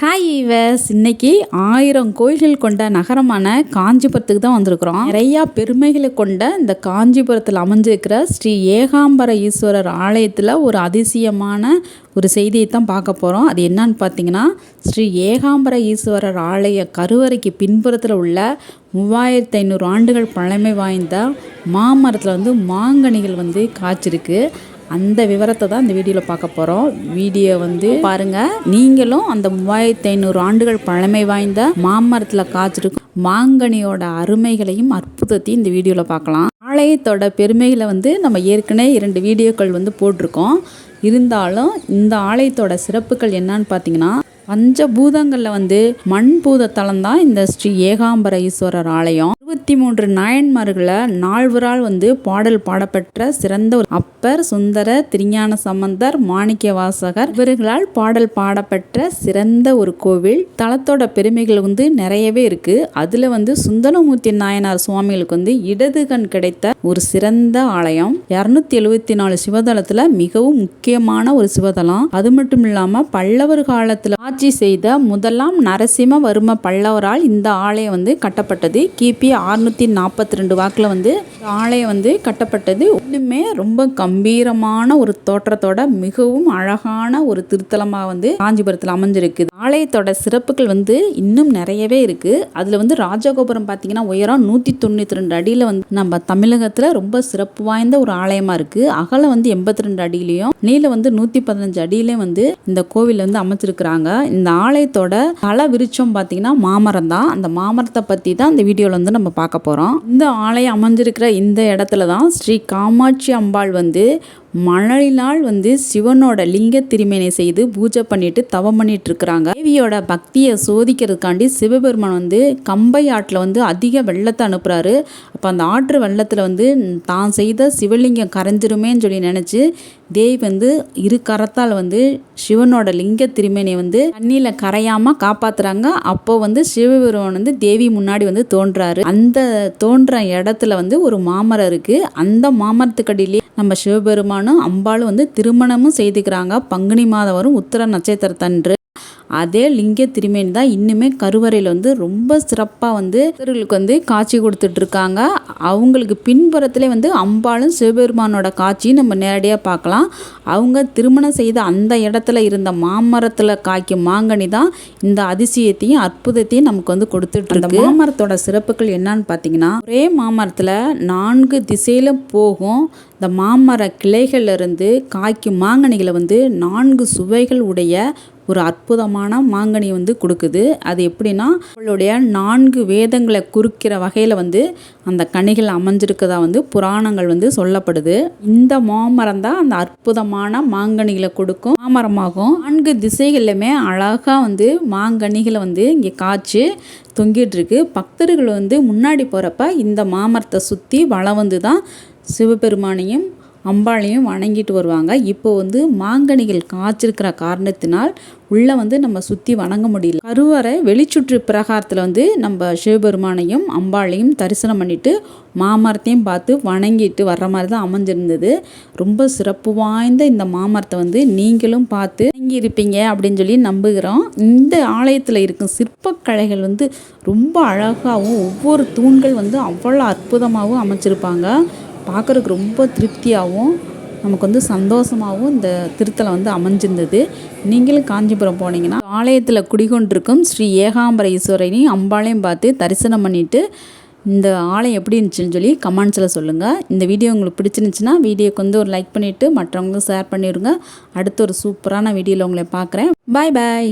Hi ஈவஸ் இன்னைக்கு ஆயிரம் கோயில்கள் கொண்ட நகரமான காஞ்சிபுரத்துக்கு தான் வந்திருக்கிறோம். நிறையா பெருமைகளை கொண்ட இந்த காஞ்சிபுரத்தில் அமைஞ்சிருக்கிற ஸ்ரீ ஏகாம்பர ஈஸ்வரர் ஆலயத்தில் ஒரு அதிசயமான ஒரு செய்தியை தான் பார்க்க போகிறோம் அது என்னன்னு பார்த்தீங்கன்னா ஸ்ரீ ஏகாம்பர ஈஸ்வரர் ஆலய கருவறைக்கு பின்புறத்தில் உள்ள மூவாயிரத்து ஐநூறு ஆண்டுகள் பழமை வாய்ந்த மாமரத்தில் வந்து மாங்கனிகள் வந்து காய்ச்சிருக்கு. அந்த விவரத்தை தான் இந்த வீடியோவில் பார்க்க போகிறோம் வீடியோ வந்து பாருங்கள் நீங்களும் அந்த மூவாயிரத்தி ஐநூறு ஆண்டுகள் பழமை வாய்ந்த மாமரத்தில் காய்ச்சிருக்கும் மாங்கனியோட அருமைகளையும் அற்புதத்தையும் இந்த வீடியோவில் பார்க்கலாம். ஆலயத்தோட பெருமைகளை வந்து நம்ம ஏற்கனவே இரண்டு வீடியோக்கள் வந்து போட்டிருக்கோம். இருந்தாலும் இந்த ஆலயத்தோட சிறப்புகள் என்னன்னு பார்த்தீங்கன்னா பஞ்ச பூதங்களில் வந்து மண் பூத தலம் தான் இந்த ஸ்ரீ ஏகாம்பர ஈஸ்வரர் ஆலயம். இருபத்தி மூன்று நாயன்மார்களை நால்வரால் வந்து பாடல் பாடப்பெற்ற சிறந்த ஒரு அப்பர் சுந்தர திருஞான சம்பந்தர் மாணிக்க வாசகர் இவர்களால் பாடல் பாடப்பெற்ற சிறந்த ஒரு கோவில். தலத்தோட பெருமைகள் வந்து நிறையவே இருக்கு. அதுல வந்து சுந்தரமூர்த்தி நாயனார் சுவாமிகளுக்கு வந்து இடது கண் கிடைத்த ஒரு சிறந்த ஆலயம். இருநூத்தி எழுபத்தி நாலு சிவதளத்துல மிகவும் முக்கியமான ஒரு சிவதலம் அது மட்டும் இல்லாம பல்லவர் காலத்துல ஆட்சி செய்த முதலாம் நரசிம்மவர்ம பல்லவரால் இந்த ஆலயம் வந்து கட்டப்பட்டது. கிபி அறுநூற்றி நாற்பத்தி ரெண்டு வாக்கில் வந்து ஆலயம் வந்து கட்டப்பட்டது. இன்னுமே ரொம்ப கம்பீரமான ஒரு தோற்றத்தோட மிகவும் அழகான ஒரு திருத்தலமாக வந்து காஞ்சிபுரத்தில் அமைஞ்சிருக்கு ஆலயத்தோட சிறப்புகள் வந்து இன்னும் நிறையவே இருக்குது அதில் வந்து ராஜகோபுரம் பார்த்தீங்கன்னா உயரம் நூற்றி தொண்ணூற்றி ரெண்டு அடியில் வந்து நம்ம தமிழகத்தில் ரொம்ப சிறப்பு வாய்ந்த ஒரு ஆலயமாக இருக்குது அகலம் வந்து எண்பத்தி ரெண்டு அடியிலையும் நீளம் வந்து நூற்றி பதினஞ்சு அடியிலையும் வந்து இந்த கோவில் வந்து அமைச்சிருக்கிறாங்க. இந்த ஆலயத்தோட தலை விருச்சம் பார்த்தீங்கன்னா மாமரம் தான் அந்த மாமரத்தை பற்றி தான் இந்த வீடியோவில் வந்து நம்ம நம்ம பார்க்க போகிறோம் இந்த ஆலயம் அமைஞ்சிருக்கிற இந்த இடத்துல தான் ஸ்ரீ காமாட்சி அம்பாள் வந்து மணலினால் வந்து சிவனோட லிங்க திருமேனை செய்து பூஜை பண்ணிட்டு தவம் பண்ணிட்டு இருக்கிறாங்க தேவியோட பக்தியை சோதிக்கிறதுக்காண்டி சிவபெருமான் வந்து கம்பை ஆற்றில் வந்து அதிக வெள்ளத்தை அனுப்புறாரு. அப்போ அந்த ஆற்று வெள்ளத்தில் வந்து தான் செய்த சிவலிங்கம் கரைஞ்சிருமேன்னு சொல்லி நினச்சி தேவி வந்து இரு கரத்தால் வந்து சிவனோட லிங்க திருமேனை வந்து தண்ணியில் கரையாமல் காப்பாத்துறாங்க. அப்போ வந்து சிவபெருமான் வந்து தேவி முன்னாடி வந்து தோன்றாரு. அந்த தோன்ற இடத்துல வந்து ஒரு மாமரம் இருக்குது அந்த மாமரத்துக்கடியிலே நம்ம சிவபெருமானும் அம்பாளும் வந்து திருமணமும் செய்துக்கிறாங்க. பங்குனி மாதம் வரும் உத்திர நட்சத்திரத்தன்று அதே லிங்க திருமேனி தான் இன்னுமே கருவறையில் வந்து ரொம்ப சிறப்பாக வந்து பக்தர்களுக்கு வந்து காட்சி கொடுத்துட்ருக்காங்க அவங்களுக்கு பின்புறத்துலேயே வந்து அம்பாளும் சிவபெருமானோட காட்சியும் நம்ம நேரடியாக பார்க்கலாம். அவங்க திருமணம் செய்த அந்த இடத்துல இருந்த மாமரத்தில் காய்க்கும் மாங்கனி தான் இந்த அதிசயத்தையும் அற்புதத்தையும் நமக்கு வந்து கொடுத்துட்டு மாமரத்தோட சிறப்புகள் என்னன்னு பார்த்தீங்கன்னா ஒரே மாமரத்தில் நான்கு திசையிலும் போகும் இந்த மாமர கிளைகள்லேருந்து காய்க்கும் மாங்கனிகளை வந்து நான்கு சுவைகள் உடைய ஒரு அற்புதமான மாங்கனி வந்து கொடுக்குது. அது எப்படின்னா அவளுடைய நான்கு வேதங்களை குறுக்கிற வகையில் வந்து அந்த கனிகள் அமைஞ்சிருக்கதா வந்து புராணங்கள் வந்து சொல்லப்படுது. இந்த மாமரம் தான் அந்த அற்புதமான மாங்கனிகளை கொடுக்கும் மாமரமாகும். நான்கு திசைகள்லையுமே அழகாக வந்து மாங்கனிகளை வந்து இங்கே காய்ச்சி தொங்கிட்டு இருக்கு பக்தர்கள் வந்து முன்னாடி போகிறப்ப இந்த மாமரத்தை சுற்றி வளம் வந்து தான் சிவபெருமானையும் அம்பாளையும் வணங்கிட்டு வருவாங்க. இப்போ வந்து மாங்கனிகள் காய்ச்சிருக்கிற காரணத்தினால் உள்ளே வந்து நம்ம சுற்றி வணங்க முடியல. கருவறை வெளிச்சுற்று பிரகாரத்தில் வந்து நம்ம சிவபெருமானையும் அம்பாளையும் தரிசனம் பண்ணிவிட்டு மாமரத்தையும் பார்த்து வணங்கிட்டு வர்ற மாதிரி தான் அமைஞ்சிருந்தது. ரொம்ப சிறப்பு வாய்ந்த இந்த மாமரத்தை வந்து நீங்களும் பார்த்து வணங்கி இருப்பீங்க அப்படின்னு சொல்லி நம்புகிறோம். இந்த ஆலயத்தில் இருக்கும் சிற்பக்கலைகள் வந்து ரொம்ப அழகாகவும் ஒவ்வொரு தூண்கள் வந்து அவ்வளோ அற்புதமாகவும் அமைச்சிருப்பாங்க. பார்க்குறதுக்கு ரொம்ப திருப்தியாகவும் நமக்கு வந்து சந்தோஷமாகவும் இந்த திருத்தலம் வந்து அமைஞ்சிருந்தது. நீங்களும் காஞ்சிபுரம் போனீங்கன்னா ஆலயத்தில் குடிகொண்டிருக்கும் ஸ்ரீ ஏகாம்பர ஈஸ்வரனையும் அம்பாளையும் பார்த்து தரிசனம் பண்ணிவிட்டு இந்த ஆலயம் எப்படி இருந்துச்சுன்னு சொல்லி கமெண்ட்ஸில் சொல்லுங்கள் இந்த வீடியோ உங்களுக்கு பிடிச்சிருந்துச்சுன்னா வீடியோக்கு வந்து ஒரு லைக் பண்ணிவிட்டு மற்றவங்களும் ஷேர் பண்ணிடுங்க. அடுத்து ஒரு சூப்பரான வீடியோவில் உங்களை பார்க்குறேன். பாய் பாய்